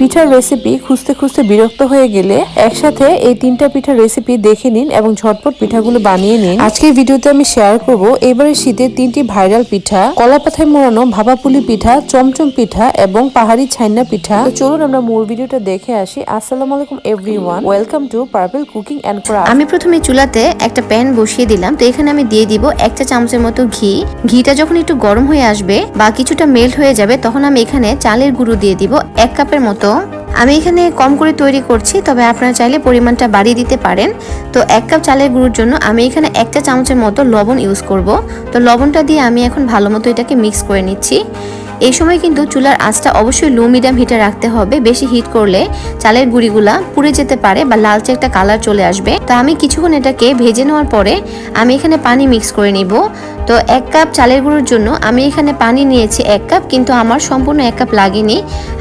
পিঠার রেসিপি খুঁজতে খুঁজতে বিরক্ত হয়ে গেলে একসাথে এই তিনটা পিঠার রেসিপি দেখে নিন এবং ঝটপট পিঠাগুলো বানিয়ে নিন। আজকের ভিডিওতে আমি শেয়ার করব এবারে শীতের তিনটি ভাইরাল পিঠা কলা পাথায় মোড়ানো ভাপাপুলি পিঠা, চমচম পিঠা এবং পাহাড়ি ছাইনা পিঠা। তো চলুন আমরা মূল ভিডিওটা দেখে আসি। আসসালামু আলাইকুম everyone welcome to purple cooking and craft আমি প্রথমে চুলাতে একটা প্যান বসিয়ে দিলাম। তো এখানে আমি দিয়ে দিব একটা চামচের মতো ঘি। ঘিটা যখন একটু গরম হয়ে আসবে বা কিছুটা মেল্ট হয়ে যাবে, তখন আমি এখানে চালের গুঁড়ো দিয়ে দিব এক কাপের মতো। আমি এখানে কম করে তৈরি করছি, তবে আপনারা চাইলে পরিমাণটা বাড়িয়ে দিতে পারেন। তো এক কাপ চালের গুঁড়োর জন্য আমি এখানে একটা চামচের মতো লবণ ইউজ করব। তো লবণটা দিয়ে আমি এখন ভালো মতো এটাকে মিক্স করে নিচ্ছি। এই সময় কিন্তু চুলার আঁচটা অবশ্যই লো মিডিয়াম হিটে রাখতে হবে। বেশি হিট করলে চালের গুঁড়িগুলা পুড়ে যেতে পারে বা লালচে একটা কালার চলে আসবে। তো আমি কিছুক্ষণ এটাকে ভেজে নেওয়ার পরে আমি এখানে পানি মিক্স করে নিব। তো এক কাপ চালের গুঁড়োর জন্য আমি এখানে পানি নিয়েছি এক কাপ, কিন্তু আমার সম্পূর্ণ এক কাপ লাগেনি।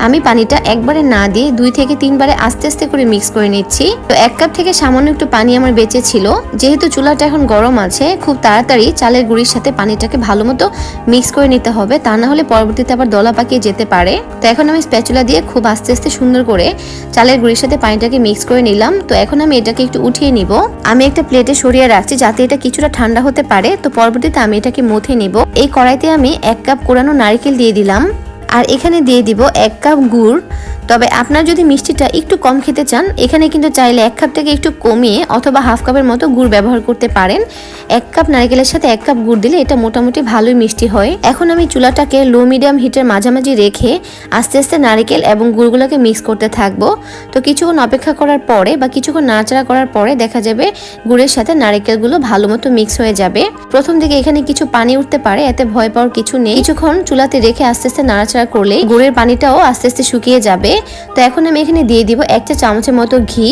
আমি পানিটা একবারে না দিয়ে দুই থেকে তিনবারে আস্তে আস্তে করে মিক্স করে নিচ্ছি। তো এক কাপ থেকে সামান্য একটু পানি আমার বেঁচে ছিল। যেহেতু চুলাটা এখন গরম আছে, খুব তাড়াতাড়ি চালের গুঁড়ির সাথে পানিটাকে ভালো মতো মিক্স করে নিতে হবে। তা না হলে পরবর্তীতে আবার দলা পাকিয়ে যেতে পারে। তো এখন আমি স্প্যাচুলা দিয়ে খুব আস্তে আস্তে সুন্দর করে চালের গুঁড়ির সাথে পানিটাকে মিক্স করে নিলাম। তো এখন আমি এটাকে একটু উঠিয়ে নিব। আমি একটা প্লেটে সরিয়ে রাখছি যাতে এটা কিছুটা ঠান্ডা হতে পারে। তো পরবর্তীতে আমি এটাকে মথে নিব। এই কড়াইতে আমি এক কাপ কোরানো নারকেল দিয়ে দিলাম। আর এখানে দিয়ে দিব এক কাপ গুড়। তবে আপনার যদি মিষ্টিটা একটু কম খেতে চান, এখানে কিন্তু চাইলে এক কাপ থেকে একটু কমিয়ে অথবা হাফ কাপের মতো গুড় ব্যবহার করতে পারেন। এক কাপ নারকেলের সাথে এক কাপ গুড় দিলে এটা মোটামুটি ভালোই মিষ্টি হয়। এখন আমি চুলাটাকে লো মিডিয়াম হিটের মাঝামাঝি রেখে আস্তে আস্তে নারকেল এবং গুড়গুলোকে মিক্স করতে থাকব। তো কিছুক্ষণ অপেক্ষা করার পরে বা কিছুক্ষণ নাড়াচাড়া করার পরে দেখা যাবে গুড়ের সাথে নারকেলগুলো ভালো মতো মিক্স হয়ে যাবে। প্রথম দিকে এখানে কিছু পানি উঠতে পারে, এতে ভয় পাওয়ার কিছু নেই। কিছুক্ষণ চুলাতে রেখে আস্তে আস্তে নাড়াচাড়া করলে গুড়ের পানিটাও আস্তে আস্তে শুকিয়ে যাবে। তো এখন আমি এখানে দিয়ে দিব এক চা চামচের মতো ঘি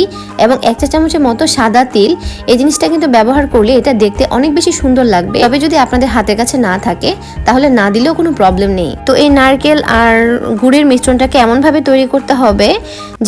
এবং এক চা চামচের মতো সাদা তিল। এই জিনিসটা কিন্তু ব্যবহার করলে এটা দেখতে অনেক বেশি সুন্দর লাগবে। তবে যদি আপনাদের হাতের কাছে না থাকে, তাহলে না দিলেও কোনো প্রবলেম নেই। তো এই নারকেল আর গুড়ের মিশ্রণটাকে এমনভাবে তৈরি করতে হবে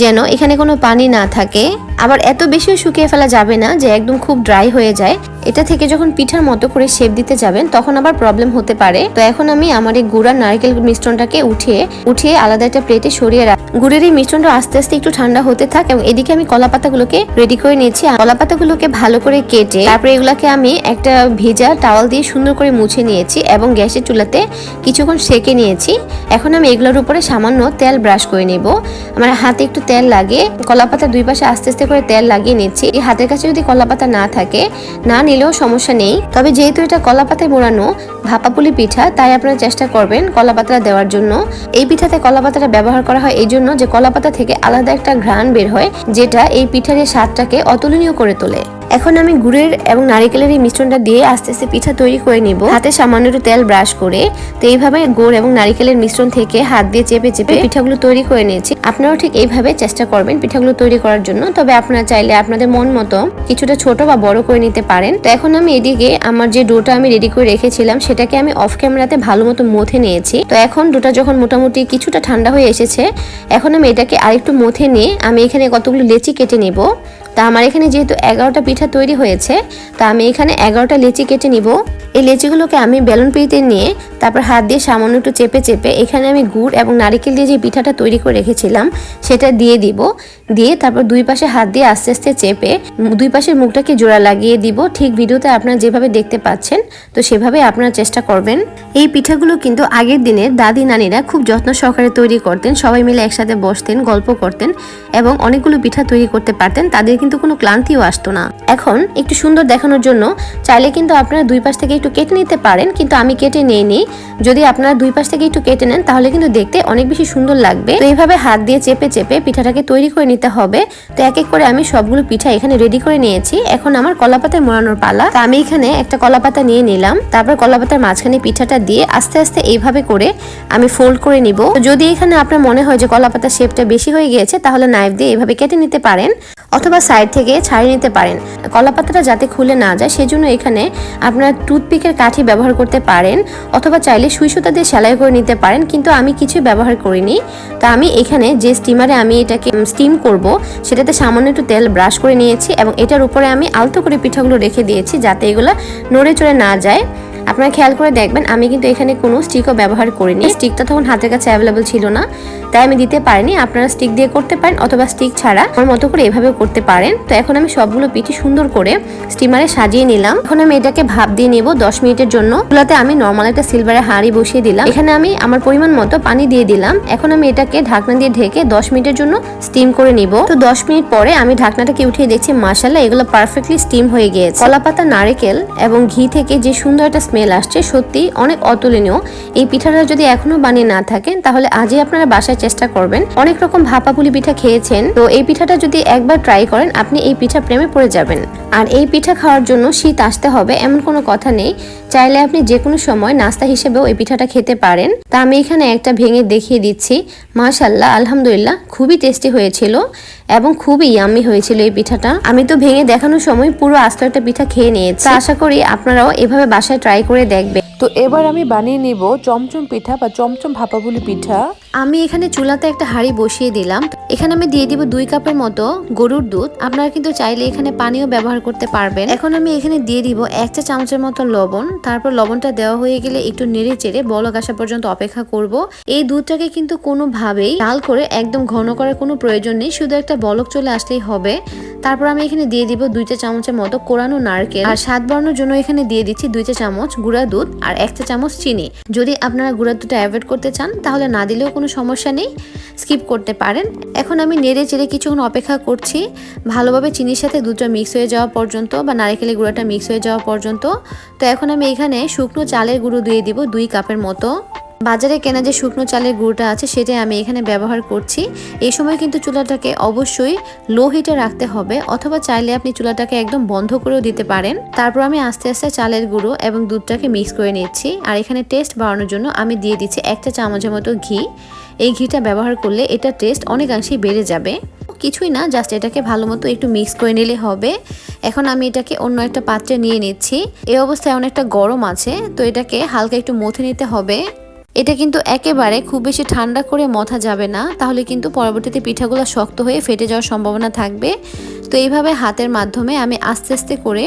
যেন এখানে কোনো পানি না থাকে। আবার এত বেশিও শুকিয়ে ফেলা যাবে না যে একদম খুব ড্রাই হয়ে যায়। এটা থেকে যখন পিঠার মতো করে শেপ দিতে যাবেন, তখন আবার প্রবলেম হতে পারে। তো এখন আমি আমার এই গুড় নারকেল মিশ্রণটাকে উঠিয়ে উঠিয়ে আলাদা একটা প্লেটে সরিয়ে রাখ গুড়ের এই মিশ্রণটা আস্তে আস্তে একটু ঠান্ডা হতে থাক এবং এদিকে আমি কলা পাতাগুলোকে রেডি করে নিয়েছি। কলা পাতাগুলোকে ভালো করে কেটে, তারপরে এগুলাকে আমি একটা ভেজা টাওয়াল দিয়ে সুন্দর করে মুছে নিয়েছি এবং গ্যাসের চুলাতে কিছুক্ষণ সেকে নিয়েছি। এখন আমি এগুলোর উপরে সামান্য তেল ব্রাশ করে নেব। আমার হাতে একটু তেল লাগে কলা পাতা দুই পাশে আস্তে আস্তে করে তেল লাগিয়ে নিচ্ছি। এই হাতের কাছে যদি কলা পাতা না থাকে, না নিলেও সমস্যা নেই। তবে যেহেতু এটা কলা পাতায় মোড়ানো ভাপাপুলি পিঠা, তাই আপনারা চেষ্টা করবেন কলা পাতা দেওয়ার জন্য। এই পিঠাতে কলা পাতাটা ব্যবহার করা হয় এই জন্য যে কলা পাতা থেকে আলাদা একটা ঘ্রাণ বের হয়, যেটা এই পিঠার স্বাদটাকে অতুলনীয় করে তোলে। এখন আমি গুড়ের এবং নারিকেলের এই মিশ্রণটা দিয়ে আস্তে আস্তে পিঠা তৈরি করে নিব। হাতে সামান্য একটু তেল ব্রাশ করে। তো এইভাবে গুড় এবং নারিকেলের মিশ্রণ থেকে হাত দিয়ে চেপে চেপে পিঠাগুলো তৈরি করে নিয়েছি। আপনারাও ঠিক এইভাবে চেষ্টা করবেন পিঠাগুলো তৈরি করার জন্য। তবে আপনারা চাইলে আপনাদের মন মতো কিছুটা ছোট বা বড় করে নিতে পারেন। তো এখন আমি এদিকে আমার যে ডোটা আমি রেডি করে রেখেছিলাম সেটাকে আমি অফ ক্যামেরাতে ভালো মতো মথে নিয়েছি। তো এখন ডোটা যখন মোটামুটি কিছুটা ঠান্ডা হয়ে এসেছে এখন আমি এটাকে আরেকটু মথে নিয়ে আমি এখানে কতগুলো লেচি কেটে নেব। তা আমার এখানে যেহেতু এগারোটা পিঠা তৈরি হয়েছে, তা আমি এখানে এগারোটা লেচি কেটে নিব। এই লেচিগুলোকে আমি বেলুন পিড়িতে নিয়ে তারপর হাত দিয়ে সামান্য একটু চেপে চেপে এখানে আমি গুড় এবং নারিকেল দিয়ে যে পিঠাটা তৈরি করে রেখেছিলাম, সেটা দিয়ে দিব। দিয়ে তারপর দুই পাশে হাত দিয়ে আস্তে আস্তে চেপে দুই পাশের মুখটাকে জোড়া লাগিয়ে দিব। ঠিক ভিডিওতে আপনারা যেভাবে দেখতে পাচ্ছেন, তো সেভাবে আপনারা চেষ্টা করবেন। এই পিঠাগুলো কিন্তু আগের দিনের দাদি নানিরা খুব যত্ন সহকারে তৈরি করতেন, সবাই মিলে একসাথে বসতেন, গল্প করতেন এবং অনেকগুলো পিঠা তৈরি করতে পারতেন, তাদের কিন্তু কোনো ক্লান্তিও আসতো না। এখন একটু সুন্দর দেখানোর জন্য চাইলে কিন্তু আপনারা দুই পাশ থেকে একটু কেটে নিতে পারেন, কিন্তু আমি কেটে নিই যদি আপনারা দুই পাশ থেকে একটু কেটে নেন, তাহলে কিন্তু দেখতে অনেক বেশি সুন্দর লাগবে। তো এইভাবে হাত দিয়ে চেপে চেপে পিঠাটাকে তৈরি করে নিতে হবে। তো এক এক করে আমি সবগুলো পিঠা এখানে রেডি করে নিয়েছি। এখন আমার কলাপাতায় মোড়ানোর পালা। তো আমি এখানে একটা কলাপাতা নিয়ে নিলাম। তারপর কলাপাতার মাঝখানে পিঠাটা দিয়ে আস্তে আস্তে এইভাবে করে আমি ফোল্ড করে নিব। যদি এখানে আপনার মনে হয় যে কলাপাতার শেপটা বেশি হয়ে গিয়েছে, তাহলে নাইফ দিয়ে এইভাবে কেটে নিতে পারেন। অথবা সাইড থেকে ছাড়িয়ে নিতে পারেন। কলা পাতাটা যাতে খুলে না যায়, সেজন্য এখানে আপনারা টুথপিকের কাঠি ব্যবহার করতে পারেন, অথবা চাইলে সুই সুতা দিয়ে সেলাই করে নিতে পারেন, কিন্তু আমি কিছু ব্যবহার করিনি। তা আমি এখানে যে স্টিমারে আমি এটাকে স্টিম করব, সেটাতে সামান্য একটু তেল ব্রাশ করে নিয়েছি এবং এটার উপরে আমি আলতো করে পিঠাগুলো রেখে দিয়েছি যাতে এগুলো নড়ে চড়ে না যায়। আপনারা খেয়াল করে দেখবেন, আমি কিন্তু এখানে কোনো স্টিকও ব্যবহার করিনি। স্টিকটা তখন হাতের কাছে অ্যাভেলেবল ছিল না। তাই আমি দিতে পারিনি, আপনারা স্টিক দিয়ে করতে পারেন অথবা স্টিক ছাড়া। আমার মতো করে এভাবে করতে পারেন। তো এখন আমি সবগুলো পিঠে সুন্দর করে স্টিমারে সাজিয়ে নিলাম। এখন আমি এটাকে ভাপ দিয়ে নিব দশ মিনিটের জন্য। চুলাতে আমি নর্মাল একটা সিলভারের হাঁড়ি বসিয়ে দিলাম। এখানে আমি আমার পরিমাণ মতো পানি দিয়ে দিলাম। এখন আমি এটাকে ঢাকনা দিয়ে ঢেকে দশ মিনিটের জন্য স্টিম করে নিব। তো দশ মিনিট পরে আমি ঢাকনাটাকে উঠিয়ে দেখছি মাসাল্লাহ এগুলো পারফেক্টলি স্টিম হয়ে গিয়েছে। কলাপাতা, নারকেল এবং ঘি থেকে যে সুন্দর একটা স্মেল আসছে সত্যি অনেক অতুলনীয়। এই পিঠাটা যদি এখনও বানিয়ে না থাকেন, তাহলে আজই আপনারা বাসায় চেষ্টা করবেন। অনেক রকম ভাপা পুলি পিঠা খেয়েছেন, তো এই পিঠাটা যদি একবার ট্রাই করেন, আপনি এই পিঠা প্রেমে পড়ে যাবেন। আর এই পিঠা খাওয়ার জন্য শীত আসতে হবে এমন কোনো কথা নেই। চাইলে আপনি যে কোনো সময় নাস্তা হিসেবেও এই পিঠাটা খেতে পারেন। তা আমি এখানে একটা ভেঙে দেখিয়ে দিচ্ছি। মাশাল্লাহ আলহামদুলিল্লাহ খুবই টেস্টি হয়েছিল এবং খুবই ইয়াম্মি হয়েছিল এই পিঠাটা। আমি তো ভেঙে দেখানোর সময় পুরো আস্ত একটা পিঠা খেয়ে নিয়েছি। তা আশা করি আপনারাও এভাবে বাসায় ট্রাই করে দেখবেন। তো এবার আমি বানিয়ে নিব চমচম পিঠা বা চমচম ভাপাবুলি পিঠা। আমি এখানে চুলাতে একটা হাঁড়ি বসিয়ে দিলাম। এখানে আমি দিয়ে দিব দুই কাপের মতো গরুর দুধ। আপনারা কিন্তু চাইলে এখানে পানিও ব্যবহার করতে পারবেন। এখন আমি এখানে দিয়ে দিব এক চা চামচের মতো লবণ। তারপর লবণটা দেওয়া হয়ে গেলে একটু নেড়ে চেড়ে বলক আসা পর্যন্ত অপেক্ষা করব। এই দুধটাকে কিন্তু কোনোভাবেই ডাল করে একদম ঘন করার কোনো প্রয়োজন নেই। শুধু একটা বলক চলে আসলেই হবে। তারপর আমি এখানে দিয়ে দিব দুই চা চামচের মতো কোরানো নারকেল। আর স্বাদ বাড়ানোর জন্য এখানে দিয়ে দিচ্ছি দুই চা চামচ গুঁড়া দুধ আর এক চা চামচ চিনি। যদি আপনারা গুঁড়া দুধটা অ্যাভয়েড করতে চান, তাহলে না দিলেও কোনো সমস্যা নেই। স্কিপ করতে পারেন। এখন আমি নেড়ে চেড়ে কিছুক্ষণ অপেক্ষা করছি। ভালোভাবে চিনির সাথে দুধটা মিক্স হয়ে যাওয়া পর্যন্ত বা নারকেলের গুঁড়াটা মিক্স হয়ে যাওয়া পর্যন্ত। তো এখন আমি এখানে শুকনো চালের গুঁড়ো দিয়ে দিব দুই কাপের মতো। বাজারে কেনা যে শুকনো চালের গুঁড়োটা আছে সেটাই আমি এখানে ব্যবহার করছি। এই সময় কিন্তু চুলাটাকে অবশ্যই লো হিটে রাখতে হবে অথবা চাইলে আপনি চুলাটাকে একদম বন্ধ করেও দিতে পারেন। তারপর আমি আস্তে আস্তে চালের গুঁড়ো এবং দুধটাকে মিক্স করে নিচ্ছি। আর এখানে টেস্ট বাড়ানোর জন্য আমি দিয়ে দিচ্ছি একটা চামচের মতো ঘি। এই ঘিটা ব্যবহার করলে এটা টেস্ট অনেকাংশেই বেড়ে যাবে। কিছুই না জাস্ট এটাকে ভালো মতো একটু মিক্স করে নিলে হবে। এখন আমি এটাকে অন্য একটা পাত্রে নিয়ে নিচ্ছি। এই অবস্থায় অনেকটা গরম আছে, তো এটাকে হালকা একটু মথে নিতে হবে। এটা কিন্তু একেবারে খুব বেশি ঠান্ডা করে মথা যাবে না, তাহলে কিন্তু পরবর্তীতে পিঠাগুলো শক্ত হয়ে ফেটে যাওয়ার সম্ভাবনা থাকবে। তো এইভাবে হাতের মাধ্যমে আমি আস্তে আস্তে করে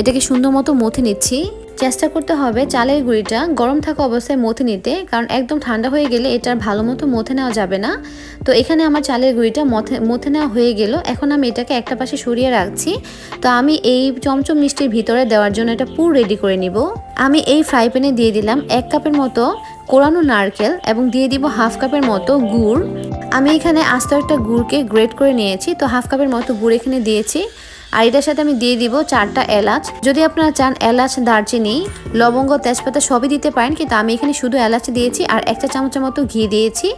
এটাকে সুন্দর মতো মথে নিচ্ছি। চেষ্টা করতে হবে চালের গুঁড়িটা গরম থাকা অবস্থায় মথে নিতে, কারণ একদম ঠান্ডা হয়ে গেলে এটার ভালো মতো মথে নেওয়া যাবে না। তো এখানে আমার চালের গুঁড়িটা মথে মথে নেওয়া হয়ে গেল। এখন আমি এটাকে একটা পাশে সরিয়ে রাখছি। তো আমি এই চমচম মিষ্টির ভিতরে দেওয়ার জন্য এটা পুর রেডি করে নিব। আমি এই ফ্রাই প্যানে দিয়ে দিলাম এক কাপের মতো কোরানো নারকেল এবং দিয়ে দিব হাফ কাপের মতো গুড়। আমি এখানে আস্ত একটা গুড়কে গ্রেট করে নিয়েছি। তো হাফ কাপের মতো গুড় এখানে দিয়েছি। আর এটার সাথে আমি দিয়ে দিব চারটা এলাচ। যদি আপনারা চান এলাচ, দারচিনি, লবঙ্গ, তেজপাতা সবই দিতে পারেন, কিন্তু আমি এখানে শুধু এলাচ দিয়েছি আর একটা চামচের মতো ঘি দিয়েছি।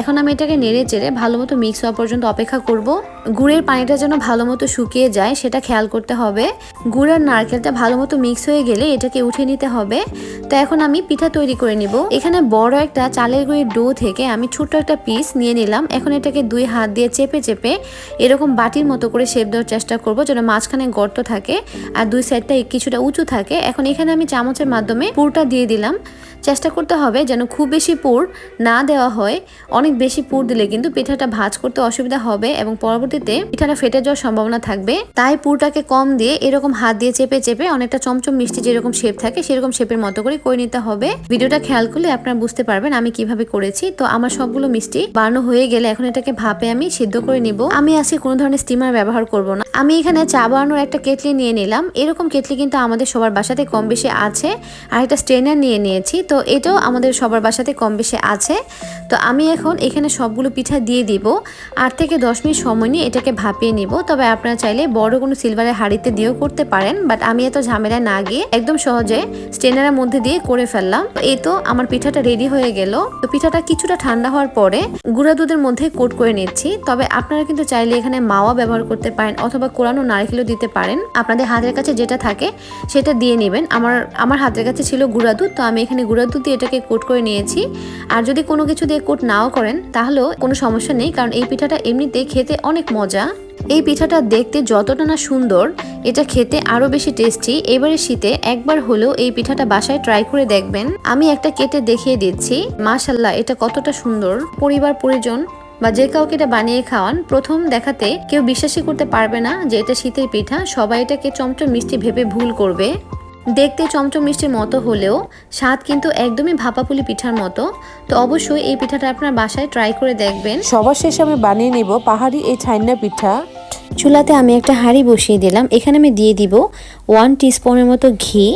এখন আমি এটাকে নেড়ে চেড়ে ভালো মতো মিক্স হওয়া পর্যন্ত অপেক্ষা করব। গুড়ের পানিটা যেন ভালো মতো শুকিয়ে যায়, সেটা খেয়াল করতে হবে। গুড় আর নারকেলটা ভালো মতো মিক্স হয়ে গেলে এটাকে উঠিয়ে নিতে হবে। তো এখন আমি পিঠা তৈরি করে নিব। এখানে বড় একটা চালের গুঁড়ির ডো থেকে আমি ছোট্ট একটা পিস নিয়ে নিলাম। এখন এটাকে দুই হাত দিয়ে চেপে চেপে এরকম বাটির মতো করে শেপ দেওয়ার চেষ্টা করব যেন মাঝখানে গর্ত থাকে আর দুই সাইডটা কিছুটা উঁচু থাকে। এখন এখানে আমি চামচের মাধ্যমে পুরটা দিয়ে দিলাম। চেষ্টা করতে হবে যেন খুব বেশি পুর না দেওয়া হয়। অনেক বেশি পুর দিলে কিন্তু পিঠাটা ভাজ করতে অসুবিধা হবে এবং পরবর্তীতে পিঠাটা ফেটে যাওয়ার সম্ভাবনা থাকবে। তাই পুরটাকে কম দিয়ে এরকম হাত দিয়ে চেপে চেপে অনেকটা চমচম মিষ্টি যেরকম শেপ থাকে সেরকম শেপের মতো করে করে নিতে হবে। ভিডিওটা খেয়াল করলে আপনারা বুঝতে পারবেন আমি কীভাবে করেছি। তো আমার সবগুলো মিষ্টি বানানো হয়ে গেলে এখন এটাকে ভাপে আমি সিদ্ধ করে নিব। আমি আজকে কোনো ধরনের স্টিমার ব্যবহার করব না। আমি এখানে চা বানানোর একটা কেটলি নিয়ে নিলাম। এরকম কেটলি কিন্তু আমাদের সবার বাসাতে কম বেশি আছে। আর একটা স্ট্রেনার নিয়ে নিয়েছি। তো এটাও আমাদের সবার বাসাতে কম বেশি আছে। তো আমি এখন এখানে সবগুলো পিঠা দিয়ে দিব। আট থেকে দশ মিনিট সময় নিয়ে এটাকে ভাপিয়ে নিব। তবে আপনারা চাইলে বড় কোনো সিলভারের হাঁড়িতে দিয়েও করতে পারেন বাট আমি এত ঝামেলায় না গিয়ে একদম সহজে স্ট্রেনারের মধ্যে দিয়ে করে ফেললাম। তো এই তো আমার পিঠাটা রেডি হয়ে গেল। তো পিঠাটা কিছুটা ঠান্ডা হওয়ার পরে গুঁড়া দুধের মধ্যে কোট করে নিচ্ছি। তবে আপনারা কিন্তু চাইলে এখানে মাওয়া ব্যবহার করতে পারেন অথবা কোরানো নারকেলও দিতে পারেন। আপনাদের হাতের কাছে যেটা থাকে সেটা দিয়ে নেবেন। আমার আমার হাতের কাছে ছিল গুঁড়া দুধ, তো আমি এখানে গুঁড়া দুধ দিয়ে এটাকে কোট করে নিয়েছি। আর যদি কোনো কিছু দিয়ে কোট নাও করেন, তাহলেও কোনো সমস্যা নেই, কারণ এই পিঠাটা এমনিতে খেতে অনেক মজা। এই পিঠাটা দেখতে যতটা না সুন্দর, এটা খেতে আরও বেশি টেস্টি। এবারে শীতে একবার হলেও এই পিঠাটা বাসায় ট্রাই করে দেখবেন। আমি একটা কেটে দেখিয়ে দিচ্ছি। মাশাল্লাহ এটা কতটা সুন্দর। পরিবার, পরিজন বা যে কাউকে এটা বানিয়ে খাওয়ান, প্রথম দেখাতে কেউ বিশ্বাসই করতে পারবে না যে এটা শীতের পিঠা। সবাই এটাকে চমচম মিষ্টি ভেবে ভুল করবে। দেখতে চমচম মিষ্টির মতো হলেও স্বাদ কিন্তু একদমই ভাপাপুলি পিঠার মতো। তো অবশ্যই এই পিঠাটা আপনার বাসায় ট্রাই করে দেখবেন। সবার শেষে আমি বানিয়ে নিব পাহাড়ি এই ছাইনা পিঠা। চুলাতে আমি একটা হাঁড়ি বসিয়ে দিলাম। এখানে আমি দিয়ে দিব ওয়ান টিস্পুনের মতো ঘি।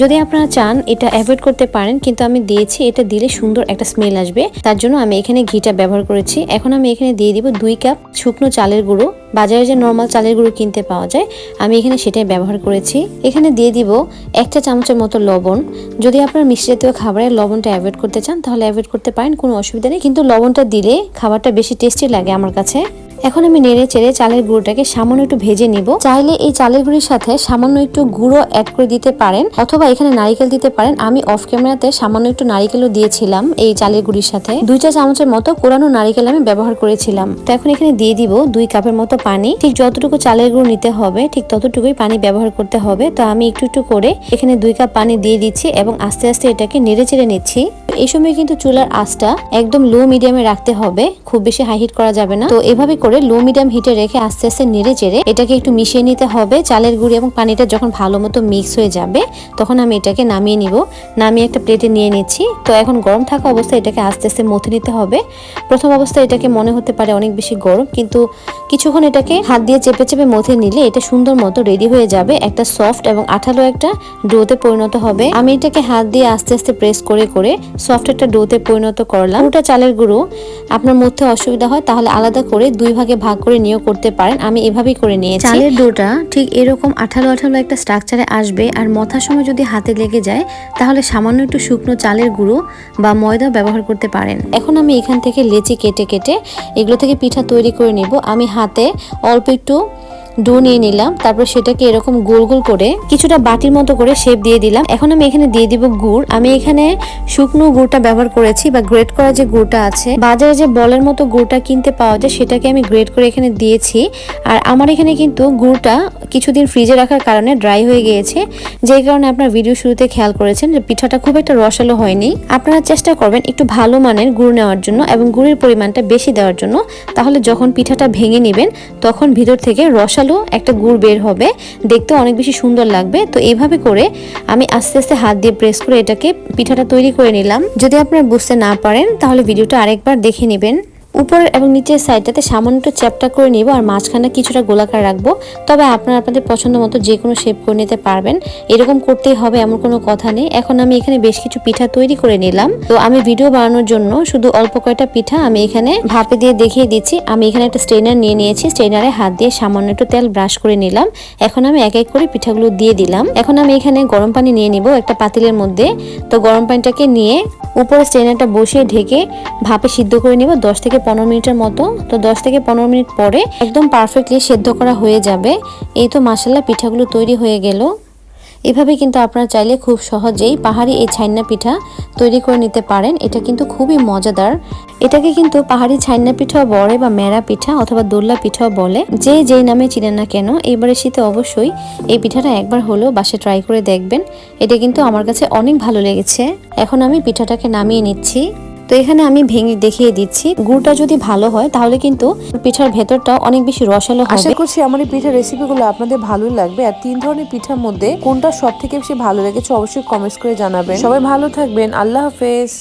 যদি আপনারা চান এটা অ্যাভয়েড করতে পারেন কিন্তু আমি দিয়েছি এটা দিলে সুন্দর একটা স্মেল আসবে। তার জন্য আমি এখানে ঘিটা ব্যবহার করেছি। এখন আমি এখানে দিয়ে দিব দুই কাপ শুকনো চালের গুঁড়ো। বাজারে যে নর্মাল চালের গুঁড়ো কিনতে পাওয়া যায়, আমি এখানে সেটাই ব্যবহার করেছি। এখানে দিয়ে দিব একটা চামচের মতো লবণ। যদি আপনারা মিষ্টি জাতীয় খাবারের লবণটা অ্যাভয়েড করতে চান, তাহলে অ্যাভয়েড করতে পারেন, কোনো অসুবিধা নেই। কিন্তু লবণটা দিলে খাবারটা বেশি টেস্টি লাগে আমার কাছে। এখন আমি নেড়ে চেড়ে চালের গুঁড়োটাকে সামান্য একটু ভেজে নিব। চাইলে এই চালের গুঁড়ির সাথে সামান্য একটু গুঁড়ো অ্যাড করে দিতে পারেন, অথবা এখানে নারিকেল দিতে পারেন। আমি অফ ক্যামেরাতে সামান্য একটু নারিকেলও দিয়েছিলাম এই চালের গুঁড়ির সাথে। দুই চা চামচের মতো কোরানো নারিকেল আমি ব্যবহার করেছিলাম। তো এখন এখানে দিয়ে দিব দুই কাপের মতো পানি, ঠিক যতটুকু চালের গুঁড়ো নিতে হবে, ঠিক ততটুকুই পানি ব্যবহার করতে হবে। তো আমি একটু একটু করে এখানে দুই কাপ পানি দিয়ে দিচ্ছি এবং আস্তে আস্তে এটাকে নেড়ে চেড়ে নিচ্ছি। এই সময় কিন্তু চুলার আঁচটা একদম লো মিডিয়ামে রাখতে হবে। খুব বেশি হাই হিট করা যাবে না। তো এভাবে করে লো মিডিয়াম হিটে রেখে আস্তে আস্তে নেড়ে চেড়ে এটাকে একটু মিশিয়ে নিতে হবে। চালের গুঁড়ি এবং পানিটা যখন ভালো মতো মিক্স হয়ে যাবে, তখন আমি এটাকে নামিয়ে নিব। নামিয়ে একটা প্লেটে নিয়ে নিচ্ছি। তো এখন গরম থাকা অবস্থায় এটাকে আস্তে আস্তে মথে নিতে হবে। প্রথম অবস্থায় এটাকে মনে হতে পারে অনেক বেশি গরম, কিন্তু কিছুক্ষণ এটাকে হাত দিয়ে চেপে চেপে মথে নিলে এটা সুন্দর মতো রেডি হয়ে যাবে। একটা সফট এবং আঠালো একটা ডোতে পরিণত হবে। আমি এটাকে হাত দিয়ে আস্তে আস্তে প্রেস করে করে সফট একটা ডোতে পরিণত করলাম। ওটা চালের গুঁড়ো আপনার মধ্যে অসুবিধা হয় তাহলে আলাদা করে দুই ভাগে ভাগ করে নিয়েও করতে পারেন। আমি এভাবেই করে নিয়েছি। চালের ডোটা ঠিক এরকম আঠালো আঠালো একটা স্ট্রাকচারে আসবে আর মথার সময় যদি হাতে লেগে যায় তাহলে সামান্য একটু শুকনো চালের গুঁড়ো বা ময়দা ব্যবহার করতে পারেন। এখন আমি এখান থেকে লেচি কেটে কেটে এগুলো থেকে পিঠা তৈরি করে নিব। আমি হাতে অল্প একটু ডো নিয়ে নিলাম, তারপর সেটাকে এরকম গোল গোল করে কিছুটা বাটির মতো করে শেপ দিয়ে দিলাম। এখন আমি এখানে দিয়ে দিব গুড়। আমি এখানে শুকনো গুড়টা ব্যবহার করেছি বা গ্রেট করা যে গুড়টা আছে, বাজারে যে বলের মতো গুড়টা কিনতে পাওয়া যায়, সেটাকে আমি গ্রেট করে এখানে দিয়েছি। আর আমার এখানে কিন্তু গুড়টা কিছুদিন ফ্রিজে রাখার কারণে ড্রাই হয়ে গিয়েছে। যেই কারণে আপনার ভিডিও শুরুতে খেয়াল করেছেন যে পিঠাটা খুব একটা রসালো হয়নি। আপনারা চেষ্টা করবেন একটু ভালো মানের গুড় নেওয়ার জন্য এবং গুড়ের পরিমাণটা বেশি দেওয়ার জন্য। তাহলে যখন পিঠাটা ভেঙে নেবেন, তখন ভিতর থেকে রসালো একটা গুড় বের হবে, দেখতে অনেক বেশি সুন্দর লাগবে। তো এইভাবে করে আমি আস্তে আস্তে হাত দিয়ে প্রেস করে এটাকে পিঠাটা তৈরি করে নিলাম। যদি আপনারা বুঝতে না পারেন, তাহলে ভিডিওটা আরেকবার দেখে নেবেন। উপরের এবং নিচের সাইডটাতে সামান্য একটু চ্যাপটা করে নিব আর মাঝখানে কিছুটা গোলাকার রাখব। তবে আপনারা আপনাদের পছন্দ মতো যে কোনো শেপ করে নিতে পারবেন। এরকম করতেই হবে এমন কোনো কথা নেই। এখন আমি এখানে বেশ কিছু পিঠা তৈরি করে নিলাম। তো আমি ভিডিও বানানোর জন্য শুধু অল্প কয়টা পিঠা আমি এখানে ভাপে দিয়ে দেখিয়ে দিচ্ছি। আমি এখানে একটা স্ট্রেনার নিয়ে নিয়েছি। স্ট্রেনারে হাত দিয়ে সামান্য একটু তেল ব্রাশ করে নিলাম। এখন আমি এক এক করে পিঠাগুলো দিয়ে দিলাম। এখন আমি এখানে গরম পানি নিয়ে নিব একটা পাতিলের মধ্যে। তো গরম পানিটাকে নিয়ে উপরে স্ট্রেনারটা বসিয়ে ঢেকে ভাপে সিদ্ধ করে নিব। দশ থেকে পনেরো মিনিটের মতো, তো দশ থেকে পনেরো মিনিট পরে একদম পারফেক্টলি সেদ্ধ করা হয়ে যাবে। এই তো মাসাল্লা পিঠাগুলো তৈরি হয়ে গেল। এভাবে কিন্তু আপনারা চাইলে খুব সহজেই পাহাড়ি এই ছাইনা পিঠা তৈরি করে নিতে পারেন। এটা কিন্তু খুবই মজাদার। এটাকে কিন্তু পাহাড়ি ছাইনা পিঠাও বলে বা মেরা পিঠা অথবা দোল্লা পিঠাও বলে। যে যেই নামে চিনেন না কেন এবারে শীতে অবশ্যই এই পিঠাটা একবার হলেও বাসে ট্রাই করে দেখবেন। এটা কিন্তু আমার কাছে অনেক ভালো লেগেছে। এখন আমি পিঠাটাকে নামিয়ে নিচ্ছি। তো এখানে আমি ভেঙে দেখিয়ে দিচ্ছি। গুড়টা যদি ভালো হয় তাহলে কিন্তু পিঠার ভেতরটা অনেক বেশি রসালো আশা করছি আমার এই পিঠার রেসিপিগুলো আপনাদের ভালোই লাগবে। আর তিন ধরনের পিঠার মধ্যে কোনটা সব থেকে বেশি ভালো লেগেছে অবশ্যই কমেন্টস করে জানাবেন। সবাই ভালো থাকবেন। আল্লাহ হাফেজ।